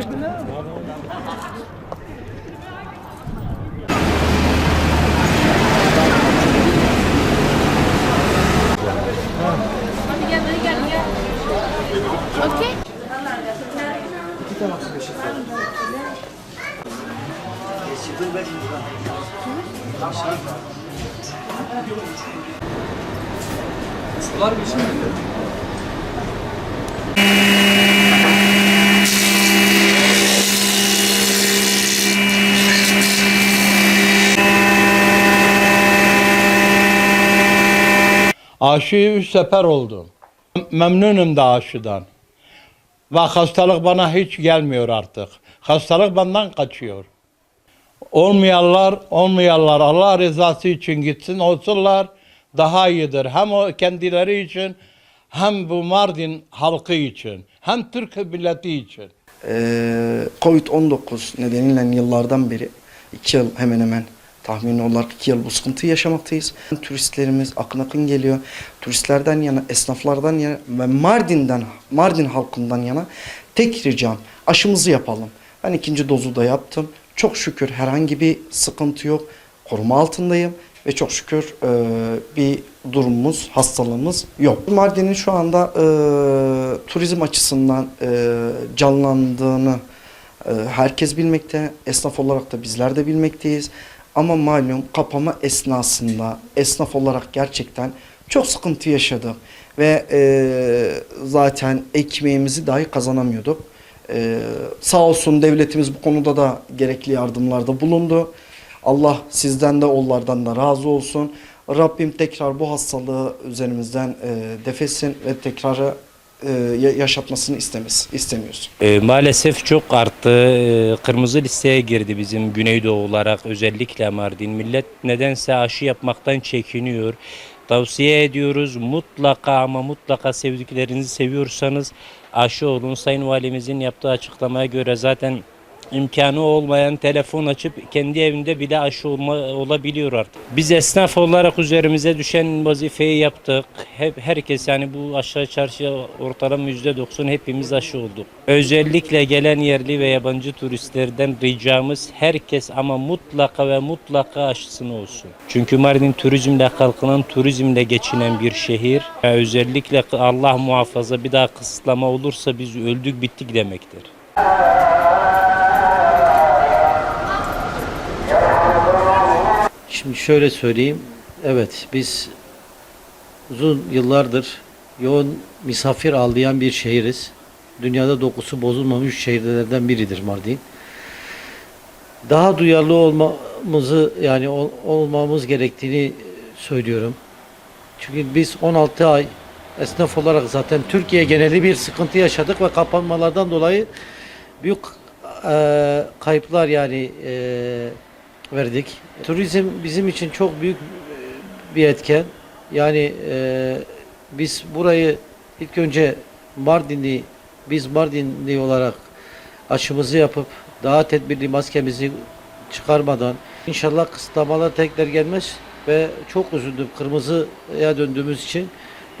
Hadi gel, hadi gel, gel. Okey. Sular bir şey mi? Aşıyı üç sefer oldum. Memnunum da aşıdan. Ve hastalık bana hiç gelmiyor artık. Hastalık benden kaçıyor. Olmayanlar, olmayanlar Allah rızası için gitsin olsunlar daha iyidir. Hem o kendileri için hem bu Mardin halkı için hem Türk milleti için. Ee, Covid-19 nedeniyle yıllardan beri, iki yıl hemen hemen tahmini olarak iki yıl bu sıkıntıyı yaşamaktayız. Turistlerimiz akın akın geliyor. Turistlerden yana, esnaflardan yana ve Mardin'den, Mardin halkından yana tek ricam aşımızı yapalım. Ben ikinci dozu da yaptım. Çok şükür herhangi bir sıkıntı yok. Koruma altındayım ve çok şükür e, bir durumumuz, hastalığımız yok. Mardin'in şu anda e, turizm açısından e, canlandığını e, herkes bilmekte. Esnaf olarak da bizler de bilmekteyiz. Ama malum kapama esnasında esnaf olarak gerçekten çok sıkıntı yaşadık. Ve e, zaten ekmeğimizi dahi kazanamıyorduk. E, sağ olsun devletimiz bu konuda da gerekli yardımlarda bulundu. Allah sizden de onlardan da razı olsun. Rabbim tekrar bu hastalığı üzerimizden e, defetsin ve tekrarı yaşatmasını istemez, istemiyoruz. E, maalesef çok arttı. E, kırmızı listeye girdi bizim Güneydoğu olarak özellikle Mardin. Millet nedense aşı yapmaktan çekiniyor. Tavsiye ediyoruz mutlaka ama mutlaka sevdiklerinizi seviyorsanız aşı olun. Sayın Valimizin yaptığı açıklamaya göre zaten imkanı olmayan telefon açıp kendi evinde bile aşı olma, olabiliyor artık. Biz esnaf olarak üzerimize düşen vazifeyi yaptık. Hep herkes yani bu aşağı çarşıya ortalama %90 hepimiz aşı olduk. Özellikle gelen yerli ve yabancı turistlerden ricamız herkes ama mutlaka ve mutlaka aşısını olsun. Çünkü Mardin turizmle kalkınan, turizmle geçinen bir şehir. Yani özellikle Allah muhafaza bir daha kısıtlama olursa biz öldük bittik demektir. Şöyle söyleyeyim. Evet biz uzun yıllardır yoğun misafir ağırlayan bir şehiriz. Dünyada dokusu bozulmamış şehirlerden biridir Mardin. Daha duyarlı olmamızı yani ol- olmamız gerektiğini söylüyorum. Çünkü biz 16 ay esnaf olarak zaten Türkiye geneli bir sıkıntı yaşadık ve kapanmalardan dolayı büyük eee, kayıplar yani eee, verdik. Turizm bizim için çok büyük e, bir etken. Yani e, biz burayı ilk önce Mardinli, biz Mardinli olarak aşımızı yapıp daha tedbirli maskemizi çıkarmadan inşallah kısıtlamalar tekrar gelmez ve çok üzüldüm kırmızıya döndüğümüz için.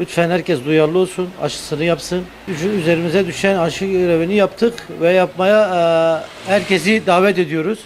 Lütfen herkes duyarlı olsun, aşısını yapsın. Üz- Üzerimize düşen aşı görevini yaptık ve yapmaya e, herkesi davet ediyoruz.